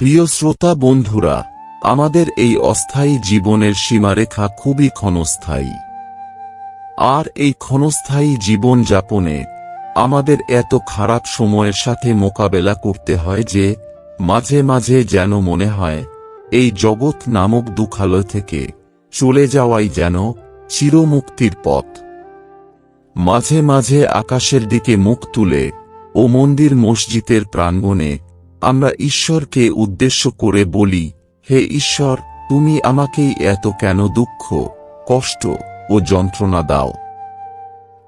প্রিয় শ্রোতা বন্ধুরা, আমাদের এই অস্থায়ী জীবনের সীমারেখা খুবই ক্ষণস্থায়ী। আর এই ক্ষণস্থায়ী জীবন যাপনে আমাদের এত খারাপ সময়ের সাথে মোকাবেলা করতে হয় যে, মাঝে মাঝে যেন মনে হয়, এই জগৎ নামক দুঃখালয় থেকে চলে যাওয়াই যেন চিরমুক্তির পথ। মাঝে মাঝে আকাশের দিকে মুখ তুলে ও মন্দির মসজিদের প্রাঙ্গণে আমরা ঈশ্বরকে উদ্দেশ্য করে বলি, হে ঈশ্বর, তুমি আমাকেই এত কেন দুঃখ, কষ্ট ও যন্ত্রণা দাও?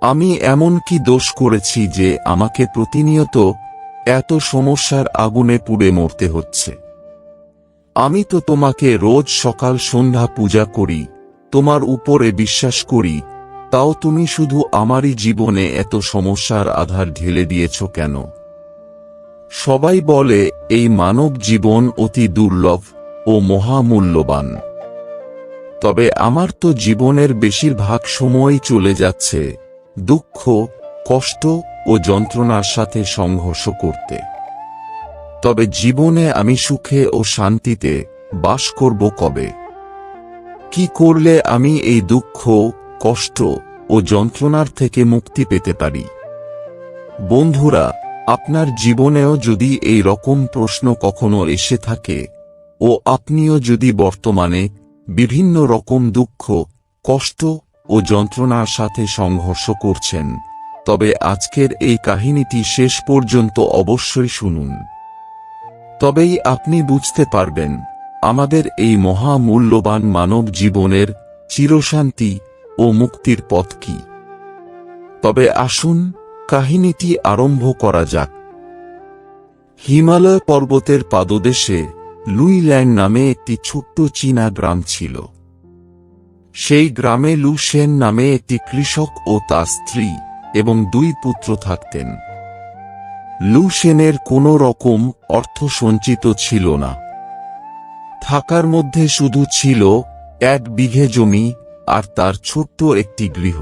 আমি এমন কি দোষ করেছি যে আমাকে প্রতিনিয়ত এত সমস্যার আগুনে পুড়ে মরতে হচ্ছে? আমি তো তোমাকে রোজ সকাল সন্ধ্যা পূজা করি, তোমার উপরে বিশ্বাস করি, তাও তুমি শুধু আমারই জীবনে এত সমস্যার আধার ঢেলে দিয়েছ কেন? সবাই বলে, এই মানব জীবন অতি দুর্লভ ও মহামূল্যবান। তবে আমার তো জীবনের বেশিরভাগ সময় চলে যাচ্ছে দুঃখ, কষ্ট ও যন্ত্রণার সাথে সংঘর্ষ করতে। তবে জীবনে আমি সুখে ও শান্তিতে বাস করব কবে? কি করলে আমি এই দুঃখ, কষ্ট ও যন্ত্রণার থেকে মুক্তি পেতে পারি? বন্ধুরা আপনার জীবনেও যদি এই রকম প্রশ্ন কখনো এসে থাকে, ও আপনিও যদি বর্তমানে বিভিন্ন রকম দুঃখ, কষ্ট ও যন্ত্রণার সাথে সংঘর্ষ করছেন, তবে আজকের এই কাহিনীটি শেষ পর্যন্ত অবশ্যই শুনুন। তবেই আপনি বুঝতে পারবেন, আমাদের এই মহামূল্যবান মানব জীবনের চিরশান্তি ও মুক্তির পথ কি। তবে আসুন কাহিনীটি আরম্ভ করা যাক। হিমালয় পর্বতের পাদদেশে লুইল্যান্ড নামে একটি ছোট্ট চীনা গ্রাম ছিল। সেই গ্রামে লু সেন নামে একটি কৃষক ও তার স্ত্রী এবং দুই পুত্র থাকতেন। লু সেনের কোনো রকম অর্থ সঞ্চিত ছিল না। থাকার মধ্যে শুধু ছিল এক বিঘে জমি আর তার ছোট্ট একটি গৃহ।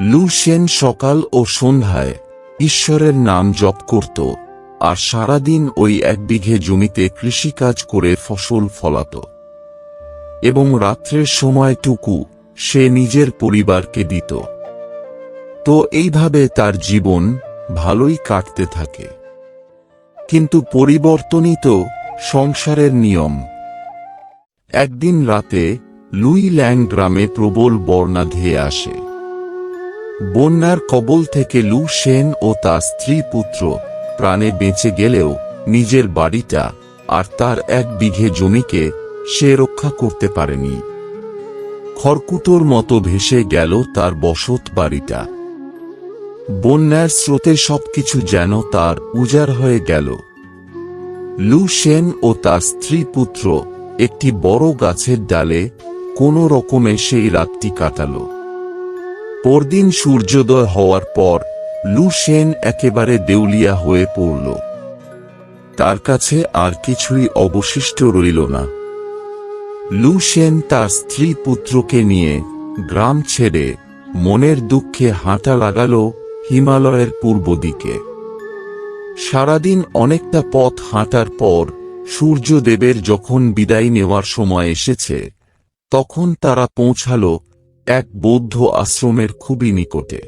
লু সেন সকাল ও সন্ধ্যায় ঈশ্বরের নাম জপ করত, আর সারাদিন ওই এক বিঘে জমিতে কৃষিকাজ করে ফসল ফলাত। এবং রাত্রের সময়টুকু সে নিজের পরিবারকে দিত। তো এইভাবে তার জীবন ভালোই কাটতে থাকে। কিন্তু পরিবর্তনই তো সংসারের নিয়ম। একদিন রাতে লুই ল্যাং গ্রামে প্রবল বর্ণা ধেয়ে আসে। বন্যার কবল থেকে লু সেন ও তার স্ত্রী পুত্র প্রাণে বেঁচে গেলেও নিজের বাড়িটা আর তার এক বিঘে জমিকে সে রক্ষা করতে পারেনি। খড়কুটোর মতো ভেসে গেল তার বসত বাড়িটা। বন্যার স্রোতে সবকিছু যেন তার উজাড় হয়ে গেল। লু সেন ও তার স্ত্রী পুত্র একটি বড় গাছের ডালে কোনো রকমে সেই রাতটি কাটাল। পরদিন সূর্যোদয় হওয়ার পর লু সেন একেবারে দেউলিয়া হয়ে পড়ল। তার কাছে আর কিছুই অবশিষ্ট রইল না। লু সেন তার স্ত্রী পুত্রকে নিয়ে গ্রাম ছেড়ে মনের দুঃখে হাঁটা লাগাল হিমালয়ের পূর্ব দিকে। সারাদিন অনেকটা পথ হাঁটার পর সূর্যদেবের যখন বিদায় নেওয়ার সময় এসেছে, তখন তারা পৌঁছাল এক বৌদ্ধ আশ্রমের খুবই নিকটে।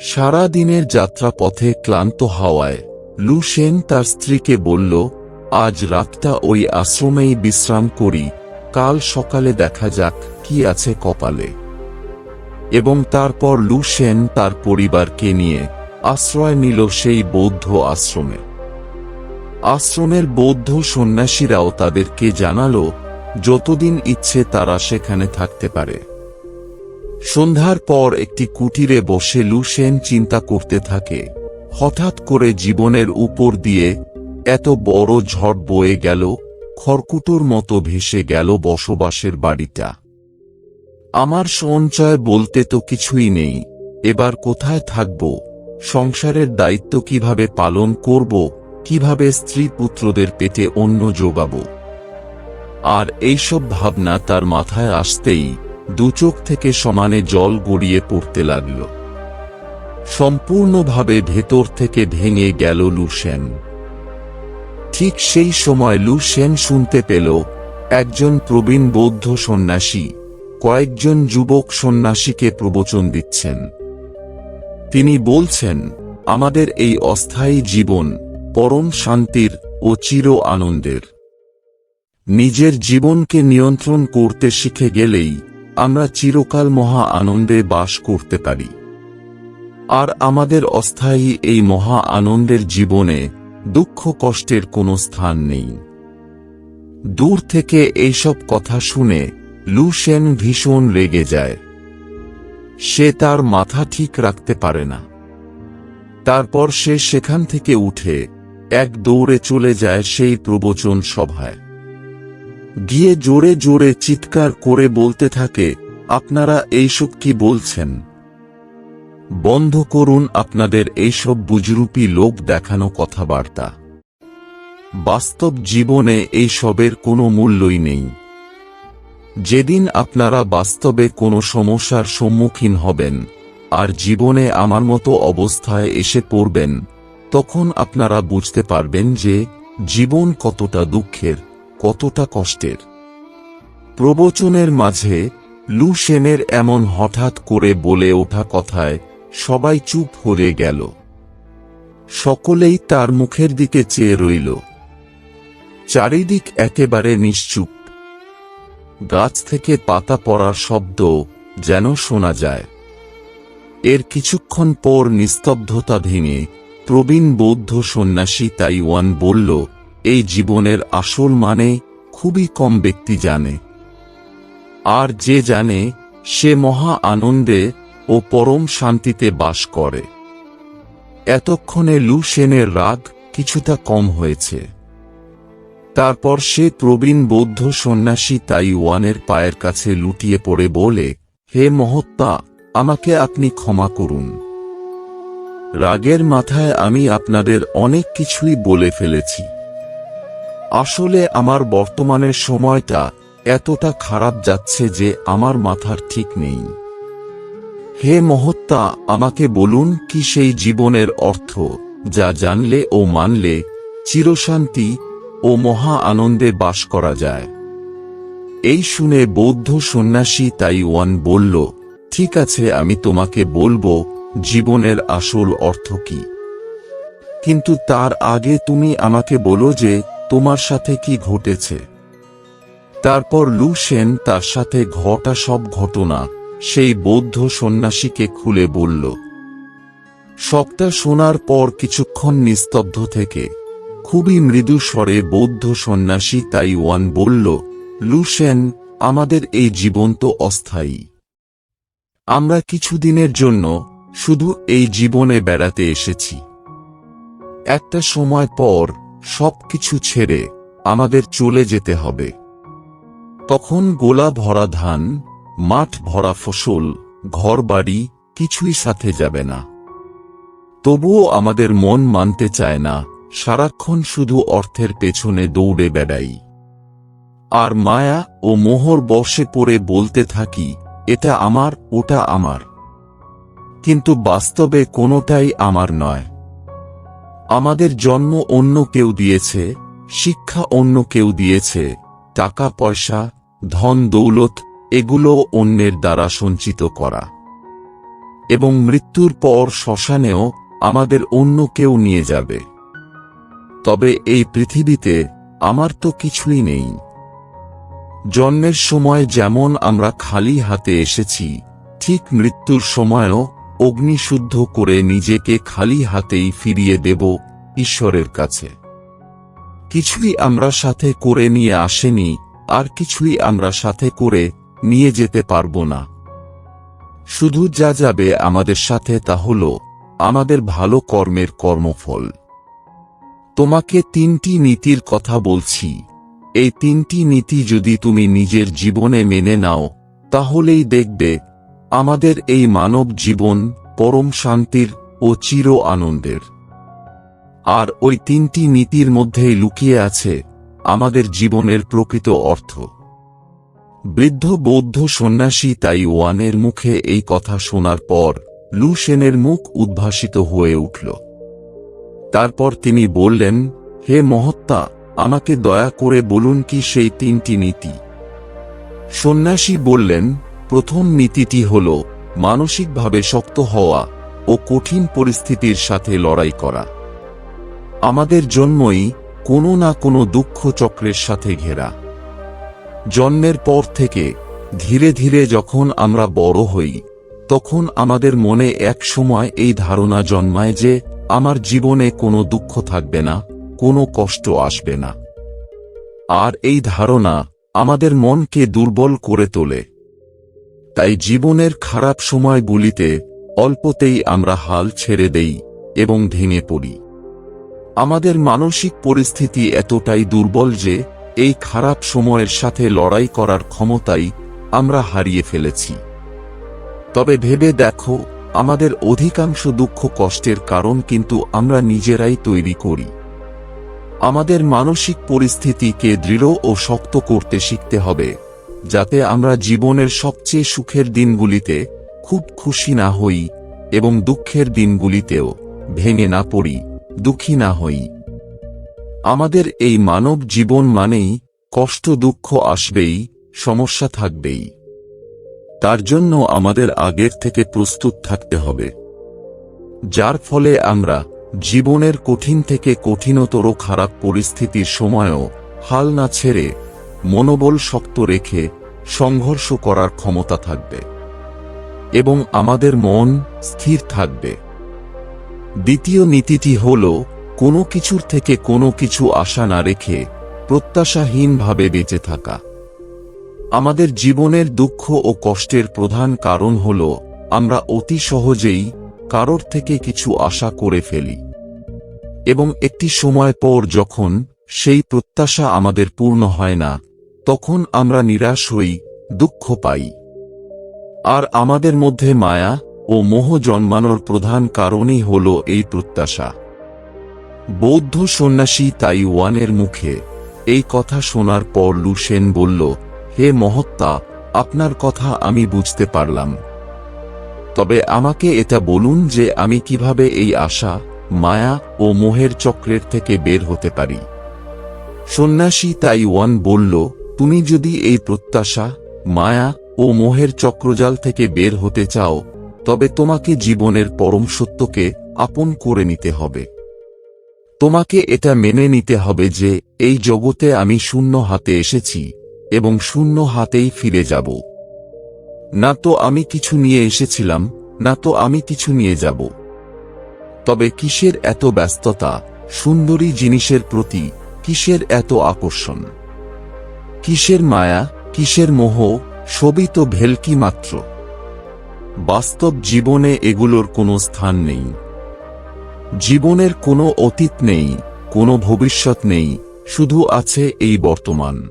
সারা দিনের যাত্রাপথে ক্লান্ত হওয়ায়, লু সেন তার স্ত্রীকে বলল, আজ রাতটা ওই আশ্রমেই বিশ্রাম করি, কাল সকালে দেখা যাক কি আছে কপালে। এবং তারপর লু সেন তার পরিবারকে নিয়ে আশ্রয় নিল সেই বৌদ্ধ আশ্রমে। আশ্রমের বৌদ্ধ সন্ন্যাসীরাও তাদেরকে জানালো, যতদিন ইচ্ছে তারা সেখানে থাকতে পারে। সন্ধ্যার পর একটি কুটিরে বসে লুসেন চিন্তা করতে থাকে। হঠাৎ করে জীবনের উপর দিয়ে এত বড় ঝড় বয়ে গেল, খড়কুটোর মতো ভেসে গেল বসবাসের বাড়িটা। আমার সঞ্চয় বলতে তো কিছুই নেই, এবার কোথায় থাকব, সংসারের দায়িত্ব কীভাবে পালন করব, কীভাবে স্ত্রী পুত্রদের পেটে অন্য যোগাব। আর এইসব ভাবনা তার মাথায় আসতেই দুচোখ থেকে সমানে জল গড়িয়ে পড়তে লাগল। সম্পূর্ণভাবে ভেতর থেকে ভেঙে গেল লুসেন ঠিক সেই সময় লুসেন শুনতে পেল একজন প্রবীণ বৌদ্ধ সন্ন্যাসী কয়েকজন যুবক সন্ন্যাসীকে প্রবচন দিচ্ছেন। তিনি বলছেন, আমাদের এই অস্থায়ী জীবন পরম শান্তির ও চির আনন্দের। নিজের জীবনকে নিয়ন্ত্রণ করতে শিখে গেলেই আমরা চিরকাল মহা আনন্দে বাস করতে পারি। আর আমাদের অস্থায়ী এই মহা আনন্দের জীবনে দুঃখ কষ্টের কোনো স্থান নেই। দূর থেকে এইসব কথা শুনে লু সেন ভীষণ রেগে যায়। সে তার মাথা ঠিক রাখতে পারে না। তারপর সে সেখান থেকে উঠে এক দৌড়ে চলে যায় সেই প্রবচন সভায়। গিয়ে জোরে জোরে চিৎকার করে বলতে থাকে, আপনারা এইসব কি বলছেন? বন্ধ করুন আপনাদের এইসব বুজরুপি লোক দেখানো কথাবার্তা। বাস্তব জীবনে এই সবের কোনো মূল্যই নেই। যেদিন আপনারা বাস্তবে কোনো সমস্যার সম্মুখীন হবেন, আর জীবনে আমার মতো অবস্থায় এসে পড়বেন, তখন আপনারা বুঝতে পারবেন যে জীবন কতটা দুঃখের। কতটা কষ্টের। প্রবচনের মাঝে লু সেনের এমন হঠাৎ করে বলে ওঠা কথায় সবাই চুপ হয়ে গেল। সকলেই তার মুখের দিকে চেয়ে রইল। চারিদিক একেবারে নিশ্চুপ। গাছ থেকে পাতা পড়ার শব্দ যেন শোনা যায়। এর কিছুক্ষণ পর নিস্তব্ধতা ভেঙে প্রবীণ বৌদ্ধ সন্ন্যাসী তাইওয়ান বলল এই জীবনের আসল মানে খুবই কম ব্যক্তি জানে। আর যে জানে, সে মহা আনন্দে ও পরম শান্তিতে বাস করে। এতক্ষণে লু সেনের রাগ কিছুটা কম হয়েছে। তারপর সে প্রবীণ বৌদ্ধ সন্ন্যাসী তাইওয়ানের পায়ের কাছে লুটিয়ে পড়ে বলে, হে মহত্তা, আমাকে আপনি ক্ষমা করুন। রাগের মাথায় আমি আপনাদের অনেক কিছুই বলে ফেলেছি। আসলে আমার বর্তমানের সময়টা এতটা খারাপ যাচ্ছে যে আমার মাথার ঠিক নেই। হে মহত্তা, আমাকে বলুন কি সেই জীবনের অর্থ, যা জানলে ও মানলে চিরশান্তি ও মহা আনন্দে বাস করা যায়। এই শুনে বৌদ্ধ সন্ন্যাসী তাইওয়ান বলল, ঠিক আছে, আমি তোমাকে বলব, জীবনের আসল অর্থ কি? কিন্তু তার আগে তুমি আমাকে বলো যে তোমার সাথে কি ঘটেছে? তারপর লু সেন তার সাথে ঘটা সব ঘটনা, সেই বৌদ্ধ সন্ন্যাসীকে খুলে বলল, সবটা শোনার পর কিছুক্ষণ নিস্তব্ধ থেকে খুবই মৃদু স্বরে বৌদ্ধ সন্ন্যাসী তাইওয়ান বলল, লুসেন, আমাদের এই জীবন তো অস্থায়ী। আমরা কিছুদিনের জন্য শুধু এই জীবনে বেড়াতে এসেছি। একটা সময় পর সবকিছু ছেড়ে আমাদের চলে যেতে হবে। তখন গোলা ভরা ধান, মাঠ ভরা ফসল, ঘর বাড়ি কিছুই সাথে যাবে না। তবুও আমাদের মন মানতে চায় না, সারাক্ষণ শুধু অর্থের পেছনে দৌড়ে বেড়াই। আর মায়া ও মোহর বর্ষে পড়ে বলতে থাকি, এটা আমার, ওটা আমার। কিন্তু বাস্তবে কোনোটাই আমার নয়। আমাদের জন্ম অন্য কেউ দিয়েছে, শিক্ষা অন্য কেউ দিয়েছে, টাকা, পয়সা, ধন, দৌলত, এগুলো অন্যের দ্বারা সঞ্চিত করা। এবং মৃত্যুর পর শ্মশানেও আমাদের অন্য কেউ নিয়ে যাবে। তবে এই পৃথিবীতে আমার তো কিছুই নেই। জন্মের সময় যেমন আমরা খালি হাতে এসেছি, ঠিক মৃত্যুর সময়ও অগ্নিশুদ্ধ করে নিজেকে খালি হাতেই ফিরিয়ে দেব ঈশ্বরের কাছে। কিছুই আমরা সাথে করে নিয়ে আসেনি, আর কিছুই আমরা সাথে করে নিয়ে যেতে পারব না। শুধু যা যাবে আমাদের সাথে তা হল আমাদের ভালো কর্মের কর্মফল। তোমাকে তিনটি নীতির কথা বলছি। এই তিনটি নীতি যদি তুমি নিজের জীবনে মেনে নাও, তাহলেই দেখবে আমাদের এই মানব জীবন পরম শান্তির ও চির আনন্দের। আর ওই তিনটি নীতির মধ্যেই লুকিয়ে আছে আমাদের জীবনের প্রকৃত অর্থ। বৃদ্ধ, বৌদ্ধ, সন্ন্যাসী তাই ওয়ানের মুখে এই কথা শোনার পর লু সেনের মুখ উদ্ভাসিত হয়ে উঠল। তারপর তিনি বললেন, হে মহত্তা, আমাকে দয়া করে বলুন কি সেই তিনটি নীতি? সন্ন্যাসী বললেন প্রথম নীতিটি হল মানসিকভাবে শক্ত হওয়া ও কঠিন পরিস্থিতির সাথে লড়াই করা। আমাদের জন্মই কোনো না কোনো দুঃখ চক্রের সাথে ঘেরা। জন্মের পর থেকে ধীরে ধীরে যখন আমরা বড় হই, তখন আমাদের মনে এক সময় এই ধারণা জন্মায় যে আমার জীবনে কোনো দুঃখ থাকবে না, কোনো কষ্ট আসবে না। আর এই ধারণা আমাদের মনকে দুর্বল করে তোলে। তাই জীবনের খারাপ সময়গুলিতে অল্পতেই আমরা হাল ছেড়ে দেই এবং ভেঙে পড়ি। আমাদের মানসিক পরিস্থিতি এতটাই দুর্বল যে এই খারাপ সময়ের সাথে লড়াই করার ক্ষমতাই আমরা হারিয়ে ফেলেছি। তবে ভেবে দেখো, আমাদের অধিকাংশ দুঃখ কষ্টের কারণ কিন্তু আমরা নিজেরাই তৈরি করি। আমাদের মানসিক পরিস্থিতিকে দৃঢ় ও শক্ত করতে শিখতে হবে। যাতে আমরা জীবনের সবচেয়ে সুখের দিনগুলিতে খুব খুশি না হই এবং দুঃখের দিনগুলিতেও ভেঙে না পড়ি, দুঃখী না হই। আমাদের এই মানব জীবন মানেই কষ্ট দুঃখ আসবেই, সমস্যা থাকবেই। তার জন্য আমাদের আগের থেকে প্রস্তুত থাকতে হবে। যার ফলে আমরা জীবনের কঠিন থেকে কঠিনতর খারাপ পরিস্থিতির সময়ও হাল না ছেড়ে মনোবল শক্ত রেখে সংঘর্ষ করার ক্ষমতা থাকবে এবং আমাদের মন স্থির থাকবে। দ্বিতীয় নীতিটি হল, কোনো কিছুর থেকে কোনো কিছু আশা না রেখে প্রত্যাশাহীনভাবে বেঁচে থাকা। আমাদের জীবনের দুঃখ ও কষ্টের প্রধান কারণ হল, আমরা অতি সহজেই কারোর থেকে কিছু আশা করে ফেলি। এবং একটি সময় পর যখন সেই প্রত্যাশা আমাদের পূর্ণ হয় না তখন আমরা নিরাশ হই, দুঃখ পাই। আর আমাদের মধ্যে মায়া ও মোহ জন্মানোর প্রধান কারণই হল এই প্রত্যাশা। বৌদ্ধ সন্ন্যাসী তাইওয়ানের মুখে এই কথা শোনার পর লুসেন বলল, হে মহত্তা, আপনার কথা আমি বুঝতে পারলাম। তবে আমাকে এটা বলুন যে আমি কীভাবে এই আশা, মায়া ও মোহের চক্রের থেকে বের হতে পারি? সন্ন্যাসী তাইওয়ান বলল তুমি যদি এই প্রত্যাশা, মায়া ও মোহের চক্রজাল থেকে বের হতে চাও, তবে তোমাকে জীবনের পরম সত্যকে আপন করে নিতে হবে। তোমাকে এটা মেনে নিতে হবে যে, এই জগতে আমি শূন্য হাতে এসেছি এবং শূন্য হাতেই ফিরে যাব। না তো আমি কিছু নিয়ে এসেছিলাম, না তো আমি কিছু নিয়ে যাব। তবে কিসের এত ব্যস্ততা, সুন্দরী জিনিসের প্রতি কিসের এত আকর্ষণ? কিসের মায়া, কিসের মোহ, সবই তো ভেলকি মাত্র। বাস্তব জীবনে এগুলোর কোনো স্থান নেই। জীবনের কোনো অতীত নেই, কোনো ভবিষ্যৎ নেই, শুধু আছে এই বর্তমান।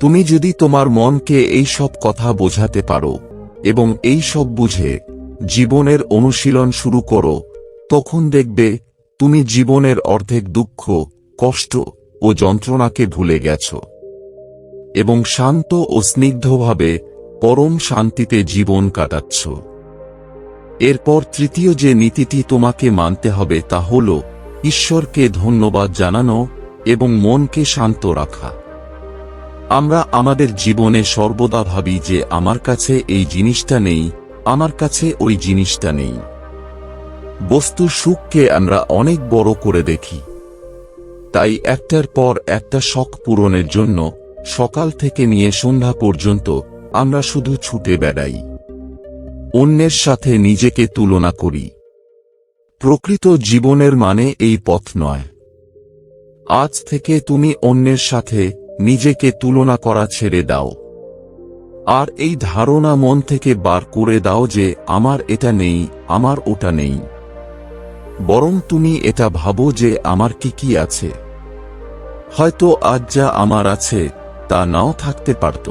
তুমি যদি তোমার মনকে এই সব কথা বোঝাতে পারো এবং এই সব বুঝে জীবনের অনুশীলন শুরু করো, তখন দেখবে তুমি জীবনের অর্ধেক দুঃখ, কষ্ট ও যন্ত্রণাকে ভুলে গেছ। এবং শান্ত ও স্নিগ্ধভাবে পরম শান্তিতে জীবন কাটাচ্ছ। এরপর তৃতীয় যে নীতিটি তোমাকে মানতে হবে তা হল, ঈশ্বরকে ধন্যবাদ জানানো এবং মনকে শান্ত রাখা। আমরা আমাদের জীবনে সর্বদা ভাবি যে আমার কাছে এই জিনিসটা নেই, আমার কাছে ওই জিনিসটা নেই। বস্তু সুখকে আমরা অনেক বড় করে দেখি। তাই একটার পর একটা শখ পূরণের জন্য সকাল থেকে নিয়ে সন্ধ্যা পর্যন্ত আমরা শুধু ছুটে বেড়াই। অন্যের সাথে নিজেকে তুলনা করি। প্রকৃত জীবনের মানে এই পথ নয়। আজ থেকে তুমি অন্যের সাথে নিজেকে তুলনা করা ছেড়ে দাও। আর এই ধারণা মন থেকে বার করে দাও যে আমার এটা নেই, আমার ওটা নেই। বরং তুমি এটা ভাবো যে আমার কি কি আছে। হয়তো আজ যা আমার আছে তা নাও থাকতে পারত।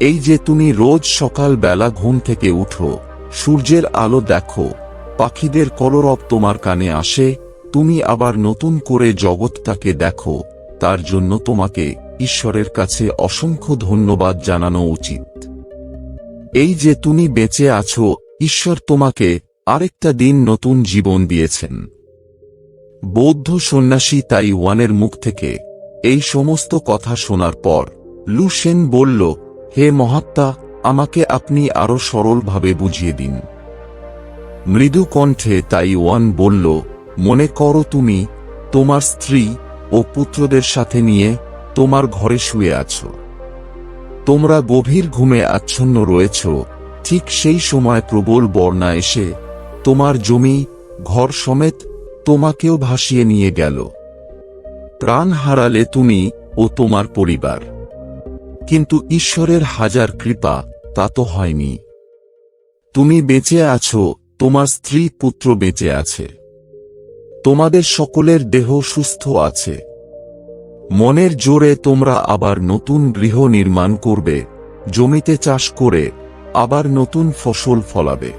এই যে তুমি রোজ সকাল বেলা ঘুম থেকে উঠো, সূর্যের আলো দেখো, পাখিদের কলরব তোমার কানে আসে, তুমি আবার নতুন করে জগৎটাকে দেখো, তার জন্য তোমাকে ঈশ্বরের কাছে অসংখ্য ধন্যবাদ জানানো উচিত। এই যে তুমি বেঁচে আছো, ঈশ্বর তোমাকে আরেকটা দিন নতুন জীবন দিয়েছেন। বৌদ্ধ সন্ন্যাসী তাইওয়ানের মুখ থেকে এই সমস্ত কথা শোনার পর লুসেন বলল, হে মহাত্মা, আমাকে আপনি আরও সরলভাবে বুঝিয়ে দিন। মৃদু কণ্ঠে তাইওয়ান বলল, মনে করো তুমি, তোমার স্ত্রী ও পুত্রদের সাথে নিয়ে তোমার ঘরে শুয়ে আছো। তোমরা গভীর ঘুমে আচ্ছন্ন রয়েছ। ঠিক সেই সময় প্রবল বর্ণা এসে তোমার জমি, ঘর সমেত তোমাকেও ভাসিয়ে নিয়ে গেল। প্রাণ হারালে তুমি ও তোমার পরিবার। কিন্তু ঈশ্বরের হাজার কৃপা তা তো হয়নি। তুমি বেঁচে আছো, তোমার স্ত্রী পুত্র বেঁচে আছে। তোমাদের সকলের দেহ সুস্থ আছে। মনের জোরে তোমরা আবার নতুন গৃহ নির্মাণ করবে, জমিতে চাষ করে আবার নতুন ফসল ফলাবে।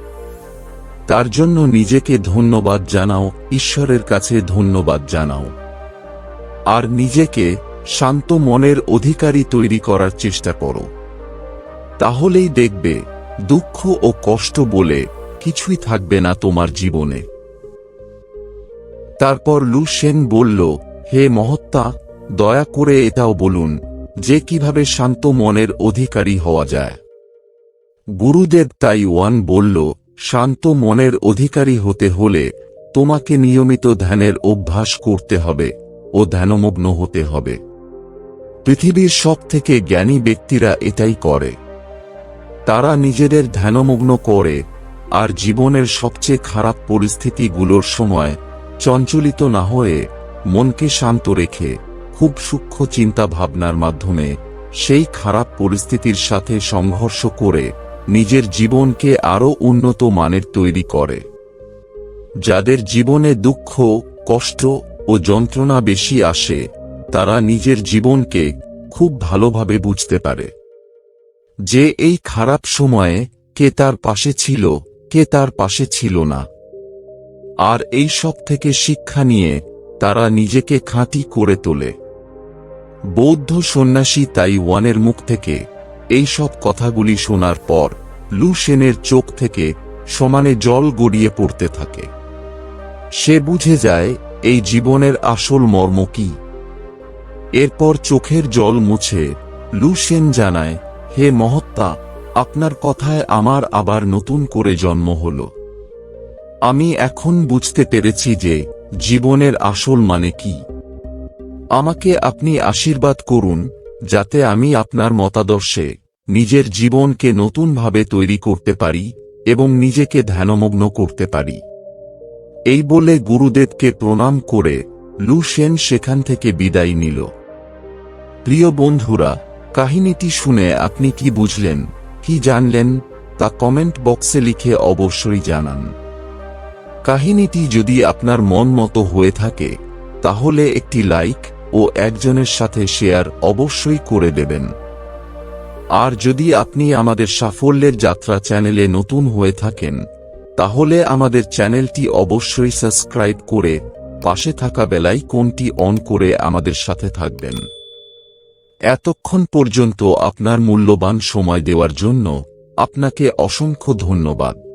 তার জন্য নিজেকে ধন্যবাদ জানাও, ঈশ্বরের কাছে ধন্যবাদ জানাও। আর নিজেকে শান্ত মনের অধিকারী তৈরি করার চেষ্টা করো। তাহলেই দেখবে, দুঃখ ও কষ্ট বলে কিছুই থাকবে না তোমার জীবনে। তারপর লু সেন বলল, হে মহত্তা, দয়া করে এটাও বলুন, যে কীভাবে শান্ত মনের অধিকারী হওয়া যায়? গুরুদেব তাইওয়ান বলল, শান্ত মনের অধিকারী হতে হলে তোমাকে নিয়মিত ধ্যানের অভ্যাস করতে হবে। ও ধ্যানমগ্ন হতে হবে। পৃথিবীর সব থেকে জ্ঞানী ব্যক্তিরা এটাই করে। তারা নিজেদের ধ্যানমগ্ন করে আর জীবনের সবচেয়ে খারাপ পরিস্থিতিগুলোর সময় চঞ্চলিত না হয়ে মনকে শান্ত রেখে খুব সূক্ষ্ম চিন্তা ভাবনার মাধ্যমে সেই খারাপ পরিস্থিতির সাথে সংঘর্ষ করে নিজের জীবনকে আরও উন্নত মানের তৈরি করে। যাদের জীবনে দুঃখ, কষ্ট ও যন্ত্রণা বেশি আসে, তারা নিজের জীবনকে খুব ভালোভাবে বুঝতে পারে। যে এই খারাপ সময়ে কে তার পাশে ছিল, কে তার পাশে ছিল না। আর এই সব থেকে শিক্ষা নিয়ে তারা নিজেকে খাঁটি করে তোলে। বৌদ্ধ সন্ন্যাসী তাইওয়ানের মুখ থেকে এই সব কথাগুলি শোনার পর লু সেনের চোখ থেকে সমানে জল গড়িয়ে পড়তে থাকে। সে বুঝে যায় এই জীবনের আসল মর্ম কি? এরপর চোখের জল মুছে লু সেন জানায়, হে মহত্তা, আপনার কথায় আমার আবার নতুন করে জন্ম হল। আমি এখন বুঝতে পেরেছি যে জীবনের আসল মানে কি। আমাকে আপনি আশীর্বাদ করুন, যাতে আমি আপনার মতাদর্শে নিজের জীবনকে নতুনভাবে তৈরি করতে পারি এবং নিজেকে ধ্যানমগ্ন করতে পারি। এই বলে গুরুদেবকে প্রণাম করে লু সেন সেখান থেকে বিদায় নিল। প্রিয় বন্ধুরা, কাহিনীটি শুনে আপনি কি বুঝলেন, কি জানলেন, তা কমেন্ট বক্সে লিখে অবশ্যই জানান। কাহিনীটি যদি আপনার মন মতো হয়ে থাকে, তাহলে একটি লাইক ও একজনের সাথে শেয়ার অবশ্যই করে দেবেন। আর যদি আপনি আমাদের সাফল্যের যাত্রা চ্যানেলে নতুন হয়ে থাকেন তাহলে আমাদের চ্যানেলটি অবশ্যই সাবস্ক্রাইব করে পাশে থাকা বেলাই কোনটি অন করে আমাদের সাথে থাকবেন। এতক্ষণ পর্যন্ত আপনার মূল্যবান সময় দেওয়ার জন্য আপনাকে অসংখ্য ধন্যবাদ।